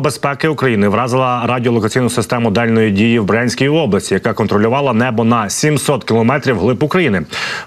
Безпеки України вразила радіолокаційну систему дальної дії в Брянській області, яка контролювала небо на 700 кілометрів глиб України.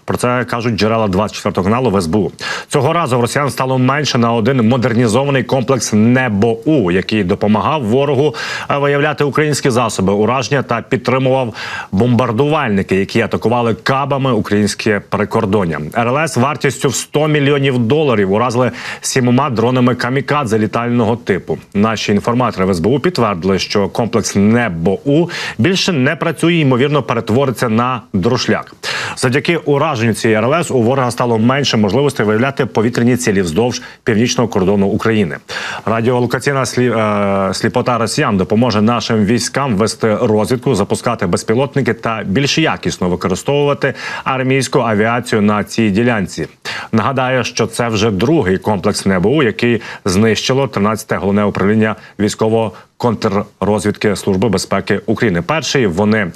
Про це кажуть джерела 24 каналу в СБУ. Цього разу в росіян стало менше на один модернізований комплекс «Небо-У», який допомагав ворогу е, виявляти українські засоби ураження та підтримував бомбардувальники, які атакували кабами українське прикордоння. РЛС вартістю в 100 мільйонів доларів уразили сімома дронами камікадзе літального типу. Наші інформатори в СБУ підтвердили, що комплекс «Небо-У» більше не працює, ймовірно, перетвориться на друшляк. Завдяки ураженню цієї РЛС у ворога стало менше можливостей виявляти повітряні цілі вздовж північного кордону України. Радіолокаційна слі... е, сліпота росіян допоможе нашим військам вести розвідку, запускати безпілотники та більш якісно використовувати армійську авіацію на цій ділянці. Нагадаю, що це вже другий комплекс НЕБУ, який знищило 13-те головне управління військового контррозвідки Служби безпеки України. Перший вони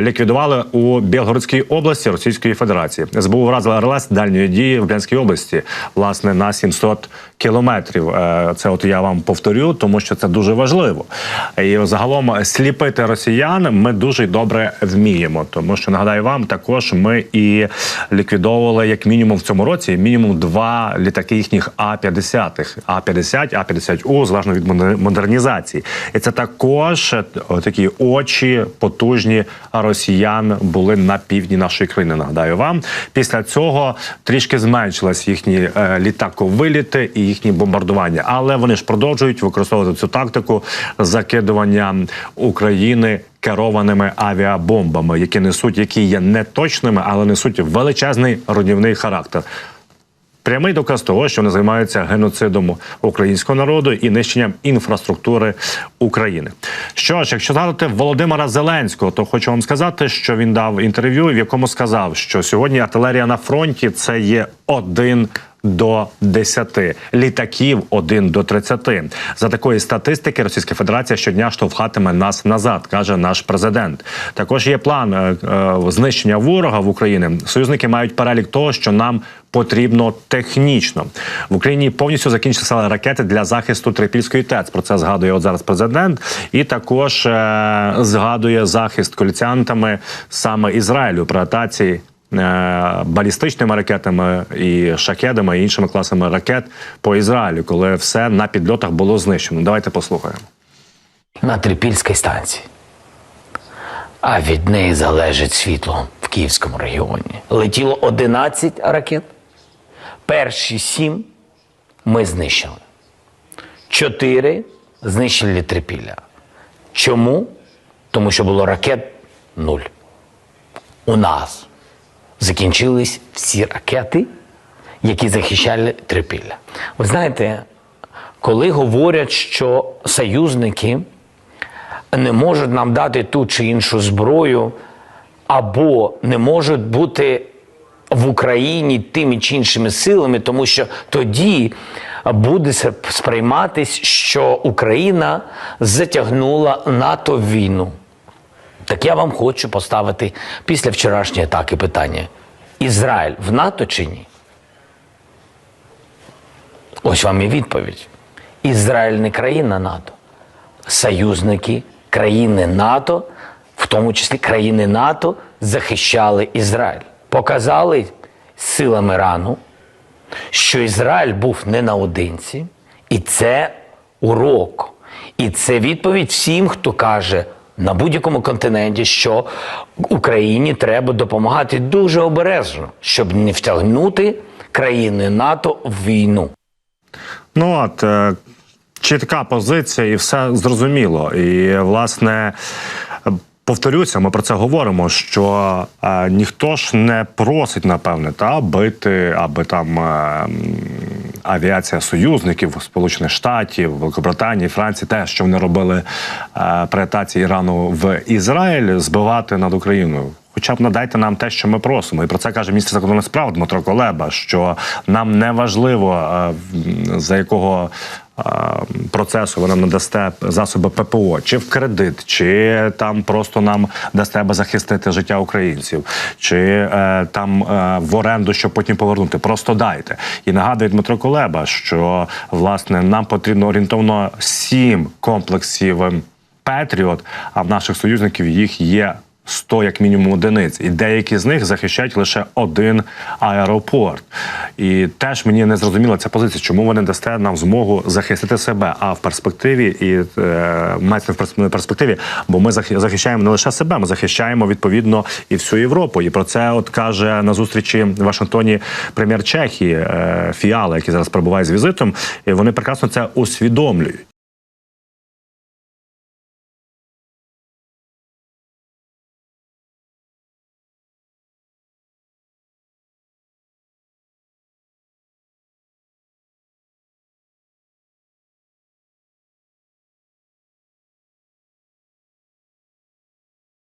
ліквідували у Білгородській області Російської Федерації. СБУ вразила РЛС дальньої дії в Брянській області, власне, на 700 кілометрів. Е, Це от я вам повторю, тому що це дуже важливо. І загалом сліпити росіян ми дуже добре вміємо, тому що нагадаю вам, також ми і ліквідовували як мінімум в цьому році мінімум два літаки їхніх А-50, А-50, А-50У, залежно від модернізації. І це також е, такі очі потужні росіян були на півдні нашої країни. Нагадаю вам. Після цього трішки зменшились їхні е, літаковиліти і їхні бомбардування, але вони ж продовжують використовувати цю тактику закидування України. Керованими авіабомбами, які несуть, які є неточними, але несуть величезний руйнівний характер. Прямий доказ того, що вони займаються геноцидом українського народу і нищенням інфраструктури України. Що ж, якщо згадати Володимира Зеленського, то хочу вам сказати, що він дав інтерв'ю, в якому сказав, що сьогодні артилерія на фронті це є один. До 10 літаків 1 до 30. За такої статистики Російська Федерація щодня штовхатиме нас назад, каже наш президент. Також є план е, е, знищення ворога в Україні. Союзники мають перелік того, що нам потрібно технічно в Україні. Повністю закінчилися ракети для захисту Трипільської ТЕЦ. Про це згадує от зараз президент, і також е, згадує захист коліціантами саме Ізраїлю при атаці балістичними ракетами і шахедами і іншими класами ракет по Ізраїлю, коли все на підльотах було знищено. Давайте послухаємо. на Трипільській станції. А від неї залежить світло в Київському регіоні. Летіло 11 ракет. Перші сім ми знищили. Чотири знищили Трипілля. Чому? Тому що було ракет нуль. У нас закінчились всі ракети, які захищали Трипілля. Ви знаєте, коли говорять, що союзники не можуть нам дати ту чи іншу зброю, або не можуть бути в Україні тими чи іншими силами, тому що тоді буде сприйматись, що Україна затягнула НАТО війну. Так я вам хочу поставити після вчорашньої атаки питання: Ізраїль в НАТО чи ні? Ось вам і відповідь. Ізраїль не країна НАТО. Союзники країни НАТО, в тому числі країни НАТО, захищали Ізраїль. Показали силами Ірану, що Ізраїль був не наодинці, і це урок. І це відповідь всім, хто каже на будь-якому континенті, що Україні треба допомагати дуже обережно, щоб не втягнути країни НАТО в війну. Ну от е, чітка позиція, і все зрозуміло. І власне. Повторюся, ми про це говоримо. Що е, ніхто ж не просить, напевне, та бити, аби там е, авіація союзників Сполучених Штатів, Великобританії, Франції, те, що вони робили е, при атаці Ірану в Ізраїль, збивати над Україною. Хоча б надайте нам те, що ми просимо, і про це каже міністр закордонних справ Дмитро Колеба. Що нам не важливо е, за якого процесу ви нам надасте засоби ППО, чи в кредит, чи там просто нам дасте аби захистити життя українців, чи е, там е, в оренду, щоб потім повернути. Просто дайте. І нагадує Дмитро Колеба, що власне нам потрібно орієнтовно сім комплексів. ем, Петріот, а в наших союзників їх є 100 як мінімум одиниць, і деякі з них захищають лише один аеропорт. І теж мені не зрозуміла ця позиція, чому ви не дасте нам змогу захистити себе, а в перспективі і е, мається в перспективі, бо ми захи- захищаємо не лише себе, ми захищаємо відповідно і всю Європу. І про це от каже на зустрічі в Вашингтоні прем'єр Чехії е, Фіала, який зараз перебуває з візитом. І вони прекрасно це усвідомлюють.